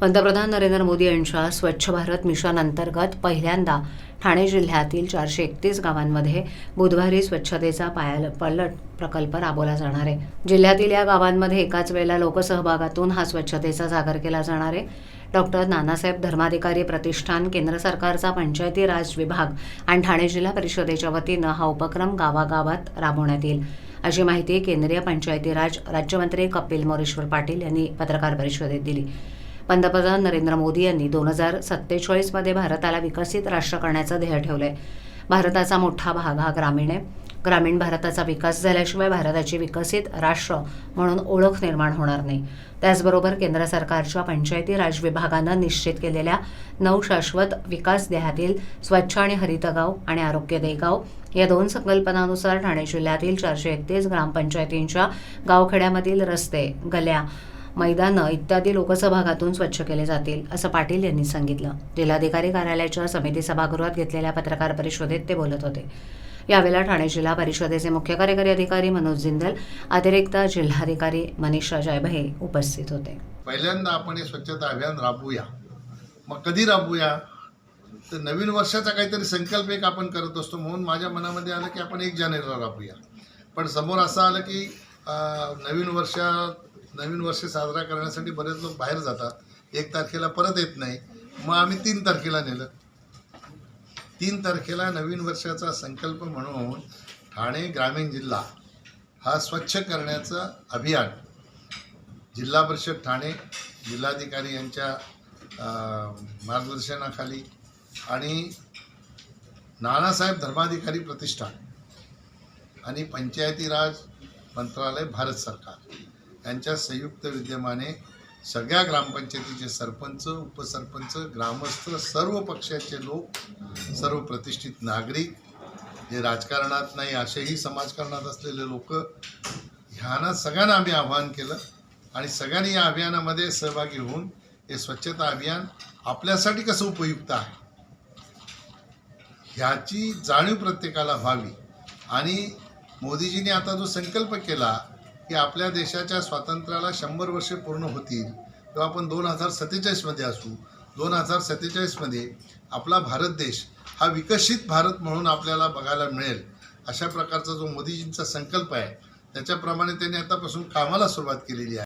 पंतप्रधान नरेंद्र मोदी यांच्या स्वच्छ भारत मिशन अंतर्गत पहिल्यांदा ठाणे जिल्ह्यातील चारशे एकतीस गावांमध्ये बुधवारी स्वच्छतेचा पायल पलट प्रकल्प राबवला जाणार आहे. जिल्ह्यातील या गावांमध्ये एकाच वेळेला लोकसहभागातून हा स्वच्छतेचा जागर केला जाणार आहे. डॉक्टर नानासाहेब धर्माधिकारी प्रतिष्ठान केंद्र सरकारचा पंचायती राज विभाग आणि ठाणे जिल्हा परिषदेच्या वतीनं हा उपक्रम गावागावात राबवण्यात येईल. अशी माहिती केंद्रीय पंचायती राज राज्यमंत्री कपिल मोरेश्वर पाटील यांनी पत्रकार परिषदेत दिली. पंतप्रधान नरेंद्र मोदी यांनी दोन हजार सत्तेचाळीसमध्ये भारताला विकसित राष्ट्र करण्याचं ध्येय ठेवलं आहे भारताचा मोठा भाग हा ग्रामीण आहे. ग्रामीण भारताचा विकास झाल्याशिवाय भारताची विकसित राष्ट्र म्हणून ओळख निर्माण होणार नाही. त्याचबरोबर केंद्र सरकारच्या पंचायती राज विभागानं निश्चित केलेल्या नऊ शाश्वत विकास ध्येयातील स्वच्छ आणि हरित गाव आणि आरोग्यदायी गाव या दोन संकल्पनानुसार ठाणे जिल्ह्यातील चारशे एकतीस ग्रामपंचायतींच्या गावखेड्यामधील रस्ते गल्या मैदानं इत्यादी लोकसभागातून स्वच्छ केले जातील असं पाटील यांनी सांगितलं. जिल्हाधिकारी कार्यालयाच्या समिती सभागृहात घेतलेल्या पत्रकार परिषदेत ते बोलत होते. यावेळेला ठाणे जिल्हा परिषदेचे मुख्य कार्यकारी अधिकारी मनोज जिंदल अतिरिक्त जिल्हाधिकारी मनीषा जयभये उपस्थित होते. पहिल्यांदा आपण हे स्वच्छता अभियान राबवूया. मग कधी राबवूया? तर नवीन वर्षाचा काहीतरी संकल्प एक आपण करत असतो म्हणून माझ्या मनामध्ये आलं की आपण एक जानेवारीला राबूया पण समोर असं आलं की नवीन वर्षात नवीन वर्ष साजरा करण्यासाठी बरेच लोक बाहेर जातात. एक तारखेला परत येत नाही. मग आम्ही तीन तारखेला नेलं. तीन तारखेला नवीन वर्षाचा संकल्प म्हणून ठाणे ग्रामीण जिल्हा हा स्वच्छ करण्याचं अभियान जिल्हा परिषद ठाणे जिल्हाधिकारी यांच्या मार्गदर्शनाखाली आणि नानासाहेब धर्माधिकारी प्रतिष्ठान आणि पंचायती राज मंत्रालय भारत सरकार. यांच्या संयुक्त विद्यमाने सगळ्या ग्रामपंचायतीचे सरपंच उपसरपंच ग्रामस्थ सर्व पक्षाचे लोक सर्व प्रतिष्ठित नागरिक जे राजकारणात नाही असेही समाजकारणात असलेले लोक ह्यांना सगळ्यांना आम्ही आवाहन केलं आणि सगळ्यांनी या अभियानामध्ये सहभागी होऊन हे स्वच्छता अभियान आपल्यासाठी कसं उपयुक्त आहे ह्याची जाणीव प्रत्येकाला व्हावी. आणि मोदीजींनी आता जो संकल्प केला की आपल्या देशाच्या स्वातंत्र्याला शंभर वर्षे पूर्ण होतील तेव्हा आपण दोन हजार सत्तेचाळीसमध्ये असू. दोन हजार सत्तेचाळीसमध्ये आपला भारत देश हा विकसित भारत म्हणून आपल्याला बघायला मिळेल अशा प्रकारचा जो मोदीजींचा संकल्प आहे त्याच्याप्रमाणे त्यांनी आतापासून कामाला सुरुवात केलेली आहे.